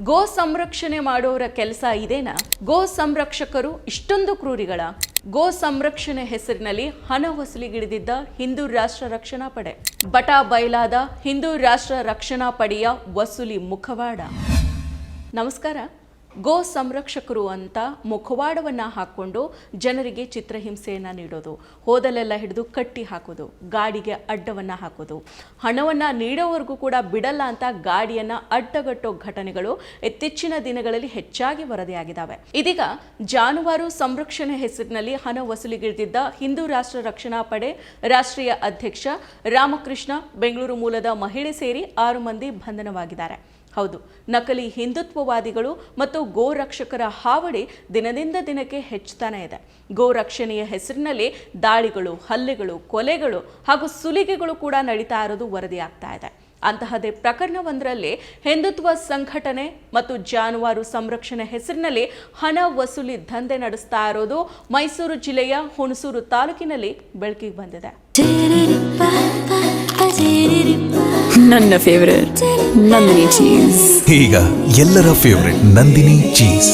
ಗೋ ಸಂರಕ್ಷಣೆ ಮಾಡೋರ ಕೆಲಸ ಇದೇನಾ? ಗೋ ಸಂರಕ್ಷಕರು ಇಷ್ಟೊಂದು ಕ್ರೂರಿಗಳ. ಗೋ ಸಂರಕ್ಷಣೆ ಹೆಸರಿನಲ್ಲಿ ಹಣ ಹೊಸಲಿಗಿಳಿದಿದ್ದ ಹಿಂದೂ ರಾಷ್ಟ್ರ ರಕ್ಷಣಾ ಪಡೆ. ಬಟಾ ಬಯಲಾದ ಹಿಂದೂ ರಾಷ್ಟ್ರ ರಕ್ಷಣಾ ಪಡೆಯ ವಸೂಲಿ ಮುಖವಾಡ. ನಮಸ್ಕಾರ. ಗೋ ಸಂರಕ್ಷಕರು ಅಂತ ಮುಖವಾಡವನ್ನು ಹಾಕ್ಕೊಂಡು ಜನರಿಗೆ ಚಿತ್ರಹಿಂಸೆಯನ್ನು ನೀಡೋದು. ಹೋದಲೆಲ್ಲ ಹಿಡಿದು ಕಟ್ಟಿ ಹಾಕೋದು, ಗಾಡಿಗೆ ಅಡ್ಡವನ್ನು ಹಾಕೋದು. ಹಣವನ್ನು ನೀಡೋವರೆಗೂ ಕೂಡ ಬಿಡಲ್ಲ ಅಂತ ಗಾಡಿಯನ್ನು ಅಡ್ಡಗಟ್ಟೋ ಘಟನೆಗಳು ಇತ್ತೀಚಿನ ದಿನಗಳಲ್ಲಿ ಹೆಚ್ಚಾಗಿ ವರದಿಯಾಗಿದ್ದಾವೆ ಇದೀಗ ಜಾನುವಾರು ಸಂರಕ್ಷಣೆ ಹೆಸರಿನಲ್ಲಿ ಹಣ ವಸೂಲಿಗಿಳಿದಿದ್ದ ಹಿಂದೂ ರಾಷ್ಟ್ರ ರಕ್ಷಣಾ ಪಡೆ ರಾಷ್ಟ್ರೀಯ ಅಧ್ಯಕ್ಷ ರಾಮಕೃಷ್ಣ ಬೆಂಗಳೂರು ಮೂಲದ ಮಹಿಳೆ ಸೇರಿ ಆರು ಮಂದಿ ಬಂಧನವಾಗಿದ್ದಾರೆ. ಹೌದು. ನಕಲಿ ಹಿಂದುತ್ವವಾದಿಗಳು ಮತ್ತು ಗೋರಕ್ಷಕರ ಹಾವಳಿ ದಿನದಿಂದ ದಿನಕ್ಕೆ ಹೆಚ್ಚುತ್ತಾನೆ ಇದೆ. ಗೋ ರಕ್ಷಣೆಯ ಹೆಸರಿನಲ್ಲಿ ದಾಳಿಗಳು, ಹಲ್ಲೆಗಳು, ಕೊಲೆಗಳು ಹಾಗೂ ಸುಲಿಗೆಗಳು ಕೂಡ ನಡೀತಾ ಇರೋದು ವರದಿಯಾಗ್ತಾ ಇದೆ. ಅಂತಹದೇ ಪ್ರಕರಣವೊಂದರಲ್ಲಿ ಹಿಂದುತ್ವ ಸಂಘಟನೆ ಮತ್ತು ಜಾನುವಾರು ಸಂರಕ್ಷಣೆ ಹೆಸರಿನಲ್ಲಿ ಹಣ ವಸೂಲಿ ದಂಧೆ ನಡೆಸ್ತಾ ಇರೋದು ಮೈಸೂರು ಜಿಲ್ಲೆಯ ಹುಣಸೂರು ತಾಲೂಕಿನಲ್ಲಿ ಬೆಳಕಿಗೆ ಬಂದಿದೆ. ನನ್ನ ಫೇವರೇಟ್ ನಂದಿನಿ ಚೀಸ್ ಈಗ ಎಲ್ಲರ ಫೇವರೇಟ್ ನಂದಿನಿ ಚೀಸ್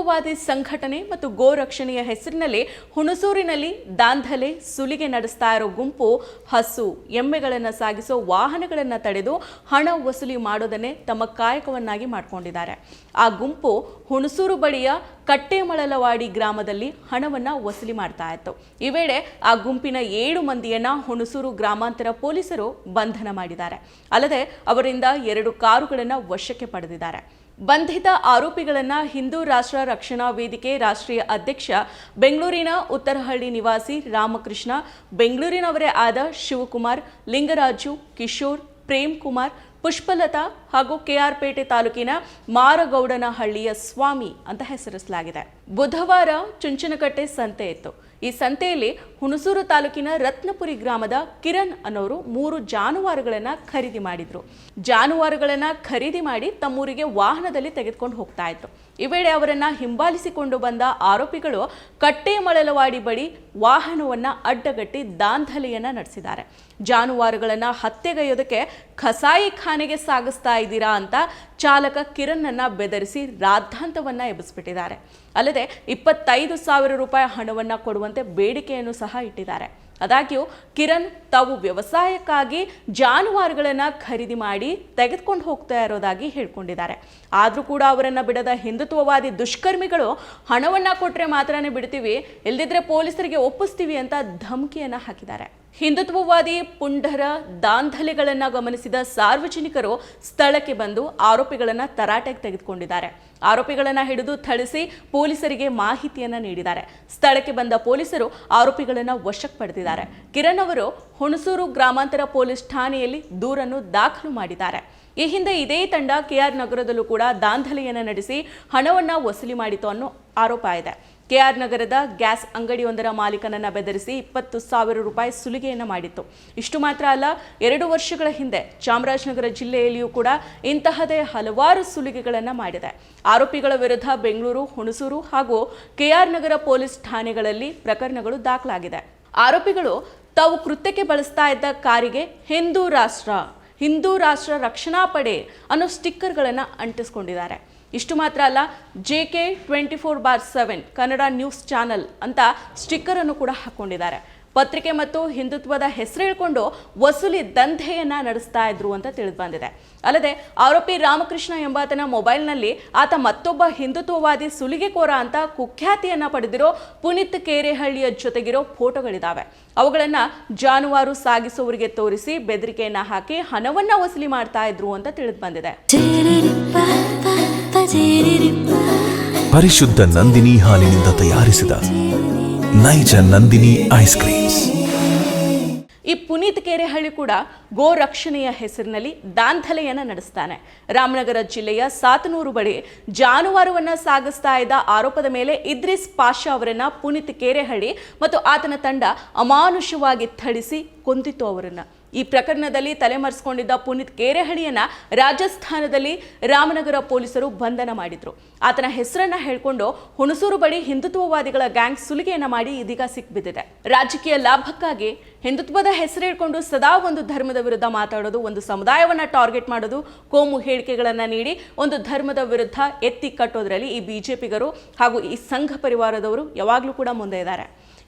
ಹಿಂದುತ್ವವಾದಿ ಸಂಘಟನೆ ಮತ್ತು ಗೋ ರಕ್ಷಣೆಯ ಹೆಸರಿನಲ್ಲಿ ಹುಣಸೂರಿನಲ್ಲಿ ದಾಂಧಲೆ, ಸುಲಿಗೆ ನಡೆಸ್ತಾ ಇರೋ ಗುಂಪು, ಹಸು, ಎಮ್ಮೆಗಳನ್ನು ಸಾಗಿಸೋ ವಾಹನಗಳನ್ನು ತಡೆದು ಹಣ ವಸೂಲಿ ಮಾಡೋದನ್ನೇ ತಮ್ಮ ಕಾಯಕವನ್ನಾಗಿ ಮಾಡಿಕೊಂಡಿದ್ದಾರೆ. ಆ ಗುಂಪು ಹುಣಸೂರು ಬಳಿಯ ಕಟ್ಟೆಮಳಲವಾಡಿ ಗ್ರಾಮದಲ್ಲಿ ಹಣವನ್ನು ವಸೂಲಿ ಮಾಡ್ತಾ ಇತ್ತು. ಈ ವೇಳೆ ಆ ಗುಂಪಿನ ಏಳು ಮಂದಿಯನ್ನ ಹುಣಸೂರು ಗ್ರಾಮಾಂತರ ಪೊಲೀಸರು ಬಂಧನ ಮಾಡಿದ್ದಾರೆ. ಅಲ್ಲದೆ ಅವರಿಂದ ಎರಡು ಕಾರುಗಳನ್ನು ವಶಕ್ಕೆ ಪಡೆದಿದ್ದಾರೆ. ಬಂಧಿತ ಆರೋಪಿಗಳನ್ನು ಹಿಂದೂ ರಾಷ್ಟ್ರ ರಕ್ಷಣಾ ವೇದಿಕೆ ರಾಷ್ಟ್ರೀಯ ಅಧ್ಯಕ್ಷ ಬೆಂಗಳೂರಿನ ಉತ್ತರಹಳ್ಳಿ ನಿವಾಸಿ ರಾಮಕೃಷ್ಣ, ಬೆಂಗಳೂರಿನವರೇ ಆದ ಶಿವಕುಮಾರ್, ಲಿಂಗರಾಜು, ಕಿಶೋರ್, ಪ್ರೇಮ್ ಕುಮಾರ್, ಪುಷ್ಪಲತಾ ಹಾಗೂ ಕೆಆರ್ಪೇಟೆ ತಾಲೂಕಿನ ಮಾರಗೌಡನಹಳ್ಳಿಯ ಸ್ವಾಮಿ ಅಂತ ಹೆಸರಿಸಲಾಗಿದೆ. ಬುಧವಾರ ಚುಂಚನಕಟ್ಟೆ ಸಂತೆ ಇತ್ತು ಈ ಸಂತೆಯಲ್ಲಿ ಹುಣಸೂರು ತಾಲೂಕಿನ ರತ್ನಪುರಿ ಗ್ರಾಮದ ಕಿರಣ್ ಅನ್ನೋರು ಮೂರು ಜಾನುವಾರುಗಳನ್ನು ಖರೀದಿ ಮಾಡಿದ್ರು. ಜಾನುವಾರುಗಳನ್ನು ಖರೀದಿ ಮಾಡಿ ತಮ್ಮೂರಿಗೆ ವಾಹನದಲ್ಲಿ ತೆಗೆದುಕೊಂಡು ಹೋಗ್ತಾ ಇದ್ರು. ಈ ವೇಳೆ ಅವರನ್ನು ಹಿಂಬಾಲಿಸಿಕೊಂಡು ಬಂದ ಆರೋಪಿಗಳು ಕಟ್ಟೆ ಮಳಲವಾಡಿ ಬಳಿ ವಾಹನವನ್ನ ಅಡ್ಡಗಟ್ಟಿ ದಾಂಧಲೆಯನ್ನು ನಡೆಸಿದ್ದಾರೆ. ಜಾನುವಾರುಗಳನ್ನು ಹತ್ಯೆಗೈಯೋದಕ್ಕೆ ಕಸಾಯಿ ಖಾನೆಗೆ ಸಾಗಿಸ್ತಾ ಇದ್ದೀರಾ ಅಂತ ಚಾಲಕ ಕಿರಣ್ಣನ್ನು ಬೆದರಿಸಿ ರಾದ್ಧಾಂತವನ್ನ ಎಬ್ಬಿಸ್ಬಿಟ್ಟಿದ್ದಾರೆ. ಅಲ್ಲದೆ ಇಪ್ಪತ್ತೈದು ಸಾವಿರ ರೂಪಾಯಿ ಹಣವನ್ನು ಕೊಡುವಂತೆ ಬೇಡಿಕೆಯನ್ನು ಸಹ ಇಟ್ಟಿದ್ದಾರೆ. ಆದಾಗ್ಯೂ ಕಿರಣ್ ತಾವು ವ್ಯವಸಾಯಕ್ಕಾಗಿ ಜಾನುವಾರುಗಳನ್ನು ಖರೀದಿ ಮಾಡಿ ತೆಗೆದುಕೊಂಡು ಹೋಗ್ತಾ ಇರೋದಾಗಿ ಹೇಳ್ಕೊಂಡಿದ್ದಾರೆ. ಆದರೂ ಕೂಡ ಅವರನ್ನು ಬಿಡದ ಹಿಂದುತ್ವವಾದಿ ದುಷ್ಕರ್ಮಿಗಳು ಹಣವನ್ನು ಕೊಟ್ಟರೆ ಮಾತ್ರನೇ ಬಿಡ್ತೀವಿ ಇಲ್ಲದಿದ್ದರೆ ಪೊಲೀಸರಿಗೆ ಒಪ್ಪಿಸ್ತೀವಿ ಅಂತ ಧಮಕಿಯನ್ನು ಹಾಕಿದ್ದಾರೆ. ಹಿಂದುತ್ವವಾದಿ ಪುಂಡರ ದಾಂಧಲೆಗಳನ್ನು ಗಮನಿಸಿದ ಸಾರ್ವಜನಿಕರು ಸ್ಥಳಕ್ಕೆ ಬಂದು ಆರೋಪಿಗಳನ್ನು ತರಾಟೆಗೆ ತೆಗೆದುಕೊಂಡಿದ್ದಾರೆ. ಆರೋಪಿಗಳನ್ನು ಹಿಡಿದು ಥಳಿಸಿ ಪೊಲೀಸರಿಗೆ ಮಾಹಿತಿಯನ್ನು ನೀಡಿದ್ದಾರೆ. ಸ್ಥಳಕ್ಕೆ ಬಂದ ಪೊಲೀಸರು ಆರೋಪಿಗಳನ್ನು ವಶಕ್ಕೆ ಪಡೆದಿದ್ದಾರೆ. ಕಿರಣ್ ಅವರು ಹುಣಸೂರು ಗ್ರಾಮಾಂತರ ಪೊಲೀಸ್ ಠಾಣೆಯಲ್ಲಿ ದೂರನ್ನು ದಾಖಲು ಮಾಡಿದ್ದಾರೆ. ಈ ಹಿಂದೆ ಇದೇ ತಂಡ ಕೆಆರ್ ನಗರದಲ್ಲೂ ಕೂಡ ದಾಂಧಲೆಯನ್ನು ನಡೆಸಿ ಹಣವನ್ನು ವಸೂಲಿ ಮಾಡಿತು ಅನ್ನೋ ಆರೋಪ ಇದೆ. ಕೆಆರ್ ನಗರದ ಗ್ಯಾಸ್ ಅಂಗಡಿಯೊಂದರ ಮಾಲೀಕನನ್ನ ಬೆದರಿಸಿ ಇಪ್ಪತ್ತು ಸಾವಿರ ರೂಪಾಯಿ ಸುಲಿಗೆಯನ್ನು ಮಾಡಿತ್ತು. ಇಷ್ಟು ಮಾತ್ರ ಅಲ್ಲ, ಎರಡು ವರ್ಷಗಳ ಹಿಂದೆ ಚಾಮರಾಜನಗರ ಜಿಲ್ಲೆಯಲ್ಲಿಯೂ ಕೂಡ ಇಂತಹದೇ ಹಲವಾರು ಸುಲಿಗೆಗಳನ್ನು ಮಾಡಿದೆ. ಆರೋಪಿಗಳ ವಿರುದ್ಧ ಬೆಂಗಳೂರು, ಹುಣಸೂರು ಹಾಗೂ ಕೆಆರ್ ನಗರ ಪೊಲೀಸ್ ಠಾಣೆಗಳಲ್ಲಿ ಪ್ರಕರಣಗಳು ದಾಖಲಾಗಿದೆ. ಆರೋಪಿಗಳು ತಾವು ಕೃತ್ಯಕ್ಕೆ ಬಳಸ್ತಾ ಇದ್ದ ಕಾರಿಗೆ ಹಿಂದೂ ರಾಷ್ಟ್ರ ಹಿಂದೂ ರಾಷ್ಟ್ರ ರಕ್ಷಣಾ ಪಡೆ ಅನ್ನೋ ಸ್ಟಿಕ್ಕರ್ಗಳನ್ನು ಅಂಟಿಸ್ಕೊಂಡಿದ್ದಾರೆ. ಇಷ್ಟು ಮಾತ್ರ ಅಲ್ಲ J K twenty four bar seven Kannada news channel ಅಂತ ಸ್ಟಿಕ್ಕರನ್ನು ಕೂಡ ಹಾಕೊಂಡಿದ್ದಾರೆ. ಪತ್ರಿಕೆ ಮತ್ತು ಹಿಂದುತ್ವದ ಹೆಸರು ಹೇಳ್ಕೊಂಡು ವಸೂಲಿ ದಂಧೆಯನ್ನ ನಡೆಸ್ತಾ ಇದ್ರು ಅಂತ ತಿಳಿದು ಬಂದಿದೆ ಅಲ್ಲದೆ, ಆರೋಪಿ ರಾಮಕೃಷ್ಣ ಎಂಬಾತನ ಮೊಬೈಲ್ನಲ್ಲಿ ಆತ ಮತ್ತೊಬ್ಬ ಹಿಂದುತ್ವವಾದಿ ಸುಲಿಗೆಕೋರ ಅಂತ ಕುಖ್ಯಾತಿಯನ್ನ ಪಡೆದಿರೋ ಪುನೀತ್ ಕೇರೆಹಳ್ಳಿಯ ಜೊತೆಗಿರೋ ಫೋಟೋಗಳಿದ್ದಾವೆ ಅವುಗಳನ್ನ ಜಾನುವಾರು ಸಾಗಿಸುವವರಿಗೆ ತೋರಿಸಿ ಬೆದರಿಕೆಯನ್ನ ಹಾಕಿ ಹಣವನ್ನ ವಸೂಲಿ ಮಾಡ್ತಾ ಇದ್ರು ಅಂತ ತಿಳಿದು ಬಂದಿದೆ ಪರಿಶುದ್ಧ ನಂದಿನಿ ಹಾಲಿನಿಂದ ತಯಾರಿಸಿದ ನೈಜ ನಂದಿನಿ ಐಸ್ ಕ್ರೀಮ್ಸ್. ಈ ಪುನೀತ್ ಕೆರೆಹಳ್ಳಿ ಕೂಡ ಗೋ ರಕ್ಷಣೆಯ ಹೆಸರಿನಲ್ಲಿ ದಾಂಧಲೆಯನ್ನು ನಡೆಸ್ತಾನೆ. ರಾಮನಗರ ಜಿಲ್ಲೆಯ ಸಾತನೂರು ಬಳಿ ಜಾನುವಾರುವನ್ನ ಸಾಗಿಸ್ತಾ ಇದ್ದ ಆರೋಪದ ಮೇಲೆ ಇದ್ರಿಸ್ ಪಾಷಾ ಅವರನ್ನ ಪುನೀತ್ ಕೇರೆಹಳ್ಳಿ ಮತ್ತು ಆತನ ತಂಡ ಅಮಾನುಷವಾಗಿ ಥಳಿಸಿ ಕೊಂದಿತ್ತು ಅವರನ್ನ. ಈ ಪ್ರಕರಣದಲ್ಲಿ ತಲೆಮರೆಸಿಕೊಂಡಿದ್ದ ಪುನೀತ್ ಕೇರೆಹಳ್ಳಿಯನ್ನ ರಾಜಸ್ಥಾನದಲ್ಲಿ ರಾಮನಗರ ಪೊಲೀಸರು ಬಂಧನ ಮಾಡಿದ್ರು. ಆತನ ಹೆಸರನ್ನ ಹೇಳ್ಕೊಂಡು ಹುಣಸೂರು ಬಳಿ ಹಿಂದುತ್ವವಾದಿಗಳ ಗ್ಯಾಂಗ್ ಸುಲಿಗೆಯನ್ನ ಮಾಡಿ ಇದೀಗ ಸಿಕ್ಬಿದ್ದಿದೆ. ರಾಜಕೀಯ ಲಾಭಕ್ಕಾಗಿ ಹಿಂದುತ್ವದ ಹೆಸರು ಹೇಳ್ಕೊಂಡು ಸದಾ ಒಂದು ಧರ್ಮದ ವಿರುದ್ಧ ಮಾತಾಡೋದು, ಒಂದು ಸಮುದಾಯವನ್ನ ಟಾರ್ಗೆಟ್ ಮಾಡೋದು, ಕೋಮು ಹೇಳಿಕೆಗಳನ್ನು ನೀಡಿ, ಒಂದು ಧರ್ಮದ ವಿರುದ್ಧ ಎತ್ತಿ ಕಟ್ಟೋದ್ರಲ್ಲಿ ಈ ಬಿಜೆಪಿಗರು ಹಾಗೂ ಈ ಸಂಘ ಪರಿವಾರದವರು ಯಾವಾಗಲೂ ಕೂಡ ಮುಂದೆ ಇದ್ದಾರೆ.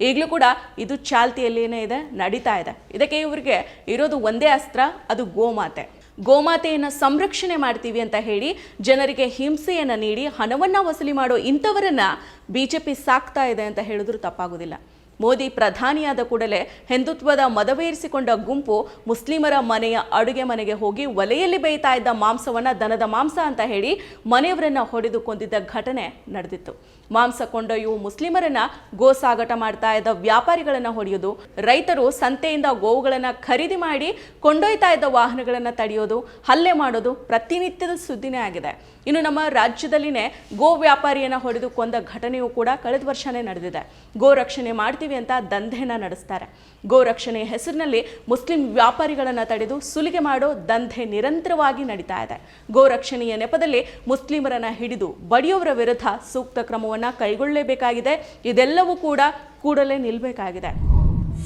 ಈಗಲೂ ಕೂಡ ಇದು ಚಾಲ್ತಿಯಲ್ಲೇನೇ ಇದೆ, ನಡೀತಾ ಇದೆ. ಇದಕ್ಕೆ ಇವರಿಗೆ ಇರೋದು ಒಂದೇ ಅಸ್ತ್ರ, ಅದು ಗೋಮಾತೆ. ಗೋಮಾತೆಯನ್ನು ಸಂರಕ್ಷಣೆ ಮಾಡ್ತೀವಿ ಅಂತ ಹೇಳಿ ಜನರಿಗೆ ಹಿಂಸೆಯನ್ನು ನೀಡಿ, ಹಣವನ್ನು ವಸೂಲಿ ಮಾಡೋ ಇಂಥವರನ್ನ ಬಿಜೆಪಿ ಸಾಕ್ತಾ ಇದೆ ಅಂತ ಹೇಳಿದ್ರು ತಪ್ಪಾಗೋದಿಲ್ಲ. ಮೋದಿ ಪ್ರಧಾನಿಯಾದ ಕೂಡಲೇ ಹಿಂದುತ್ವದ ಮದವೇರಿಸಿಕೊಂಡ ಗುಂಪು ಮುಸ್ಲಿಮರ ಮನೆಯ ಅಡುಗೆ ಮನೆಗೆ ಹೋಗಿ ಒಲೆಯಲ್ಲಿ ಬೇಯ್ತಾ ಇದ್ದ ಮಾಂಸವನ್ನ ದನದ ಮಾಂಸ ಅಂತ ಹೇಳಿ ಮನೆಯವರನ್ನ ಹೊಡೆದು ಕೊಂದಿದ್ದ ಘಟನೆ ನಡೆದಿತ್ತು. ಮಾಂಸ ಕೊಂಡೊಯ್ಯುವ ಮುಸ್ಲಿಮರನ್ನ ಗೋ ಸಾಗಾಟ ಮಾಡ್ತಾ ಇದ್ದ ವ್ಯಾಪಾರಿಗಳನ್ನ ಹೊಡೆಯೋದು, ರೈತರು ಸಂತೆಯಿಂದ ಗೋವುಗಳನ್ನ ಖರೀದಿ ಮಾಡಿ ಕೊಂಡೊಯ್ತಾ ಇದ್ದ ವಾಹನಗಳನ್ನ ತಡೆಯೋದು, ಹಲ್ಲೆ ಮಾಡೋದು ಪ್ರತಿನಿತ್ಯದ ಸುದ್ದಿನೇ ಆಗಿದೆ. ಇನ್ನು ನಮ್ಮ ರಾಜ್ಯದಲ್ಲಿನೇ ಗೋ ವ್ಯಾಪಾರಿಯನ್ನು ಹೊಡೆದು ಕೊಂದ ಘಟನೆಯೂ ಕೂಡ ಕಳೆದ ವರ್ಷನೇ ನಡೆದಿದೆ. ಗೋ ರಕ್ಷಣೆ ಮಾಡ್ತೀವಿ ಅಂತ ದಂಧೆನ ನಡೆಸ್ತಾರೆ. ಗೋ ರಕ್ಷಣೆ ಹೆಸರಿನಲ್ಲಿ ಮುಸ್ಲಿಂ ವ್ಯಾಪಾರಿಗಳನ್ನು ತಡೆದು ಸುಲಿಗೆ ಮಾಡೋ ದಂಧೆ ನಿರಂತರವಾಗಿ ನಡೀತಾ ಇದೆ. ಗೋ ರಕ್ಷಣೆಯ ನೆಪದಲ್ಲಿ ಮುಸ್ಲಿಮರನ್ನು ಹಿಡಿದು ಬಡಿಯೋವರ ವಿರುದ್ಧ ಸೂಕ್ತ ಕ್ರಮವನ್ನು ಕೈಗೊಳ್ಳಲೇಬೇಕಾಗಿದೆ. ಇದೆಲ್ಲವೂ ಕೂಡ ಕೂಡಲೇ ನಿಲ್ಲಬೇಕಾಗಿದೆ